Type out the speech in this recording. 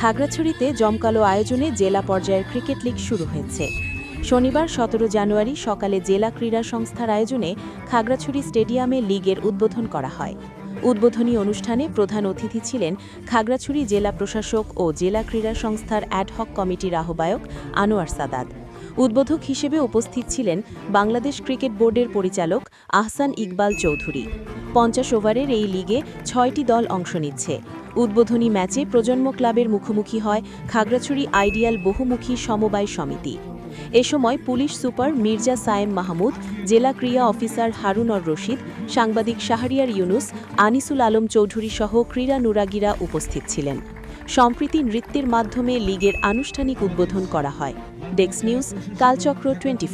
খাগড়াছড়িতে জমকালো আয়োজনে জেলা পর্যায়ের ক্রিকেট লিগ শুরু হয়েছে। শনিবার সতেরো জানুয়ারি সকালে জেলা ক্রীড়া সংস্থার আয়োজনে খাগড়াছড়ি স্টেডিয়ামে লিগের উদ্বোধন করা হয়। উদ্বোধনী অনুষ্ঠানে প্রধান অতিথি ছিলেন খাগড়াছড়ি জেলা প্রশাসক ও জেলা ক্রীড়া সংস্থার অ্যাডহক কমিটির আহ্বায়ক আনোয়ার সাদাত। উদ্বোধক হিসেবে উপস্থিত ছিলেন বাংলাদেশ ক্রিকেট বোর্ডের পরিচালক আহসান ইকবাল চৌধুরী। পঞ্চাশ ওভারের এই লিগে ছয়টি দল অংশ নিচ্ছে। উদ্বোধনী ম্যাচে প্রজন্ম ক্লাবের মুখোমুখি হয় খাগড়াছড়ি আইডিয়াল বহুমুখী সমবায় সমিতি। এ সময় পুলিশ সুপার মির্জা সায়েম মাহমুদ, জেলা ক্রীড়া অফিসার হারুনর রশিদ, সাংবাদিক শাহরিয়ার ইউনুস, আনিসুল আলম চৌধুরী সহ ক্রীড়া নুরাগীরা উপস্থিত ছিলেন। সম্প্রীতি নৃত্যের মাধ্যমে লিগের আনুষ্ঠানিক উদ্বোধন করা হয়। ডেক্স নিউজ, কালচক্র টোয়েন্টি